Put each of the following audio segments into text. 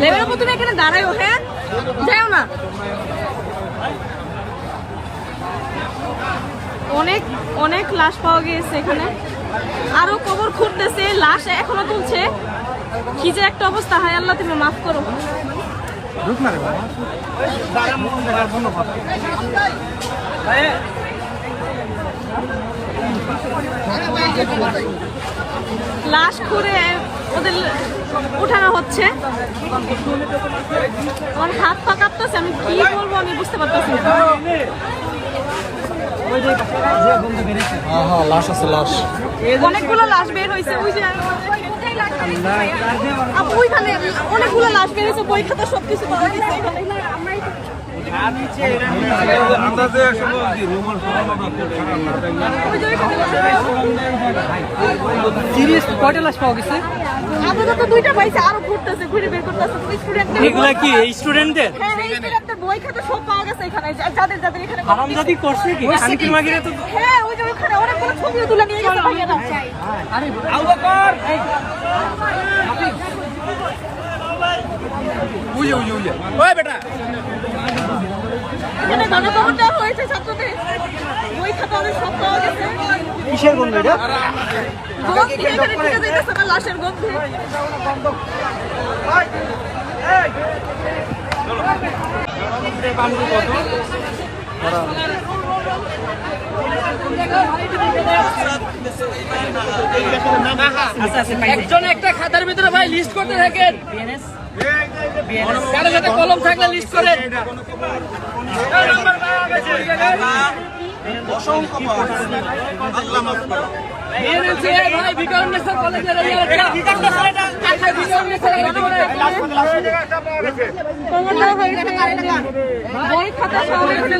লেবের উপর তুমি এখানে দাঁড়াও হ্যাঁ? যাও না। অনেক অনেক লাশ পাওয়া গিয়েছে এখানে। আরও কবর খুঁড়তেছে লাশ এখনও তুলছে। কি যে একটা অবস্থা হায় আল্লাহ তুমি মাফ করো। লাশ খুঁড়ে ওদের উঠানো হচ্ছে। আমার হাত পা কাঁপতেছে আমি কি বলব আমি বুঝতে পারতেছি না। লাশ অনেকগুলো লাশ বের হয়েছে ওই যে অনেকগুলো লাশ বের হয়েছে বই খাতা সব কিছু পাওয়া গেছে ওই যে কয়টা লাশ পাওয়া গেছে? আপাতত দুইটা পাইছে আরও ঘুরতেছে ঘুরে বের করতেছে। স্টুডেন্টদের এগুলা কি এই স্টুডেন্টদের হ্যাঁ এই স্টুডেন্টের বই খাতা সব পাওয়া গেছে এখানে। যাদের যাদের এখানে হারামজাদি করছে কি? শান্তির মাগিরে তো হ্যাঁ ওই যে ওখানে অনেকগুলো ছবিও তুলে নিয়ে গেছে ভাইয়ারা এখানে গণকবর হয়েছে ছাত্রদের বই খাতা অনেক সব পাওয়া গেছে কিসের গন্ধ এটা গন্ধ থেকে এখানে ঢুকে যাইতেছে না লাশের গন্ধে একজন একটা খাতার ভিতরে ভাই লিস্ট করতে থাকেন। কারও সাথে কলম থাকলে লিস্ট করেন। বই খাতা বই খাতা করছে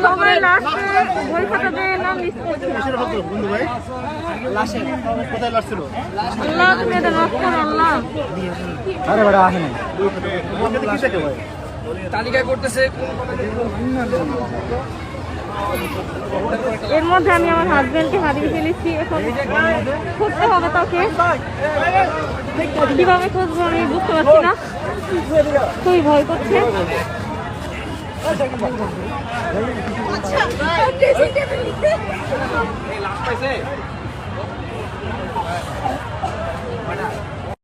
আল্লাহ মাফ করো বেটা আসেনি এর মধ্যে আমি আমার হাজবেন্ডকে হারিয়ে ফেলেছি, এখন খুঁজতে হবে তাকে। কীভাবে খুঁজবো আমি বুঝতে পারছি না। খুবই ভয় করছে। আচ্ছা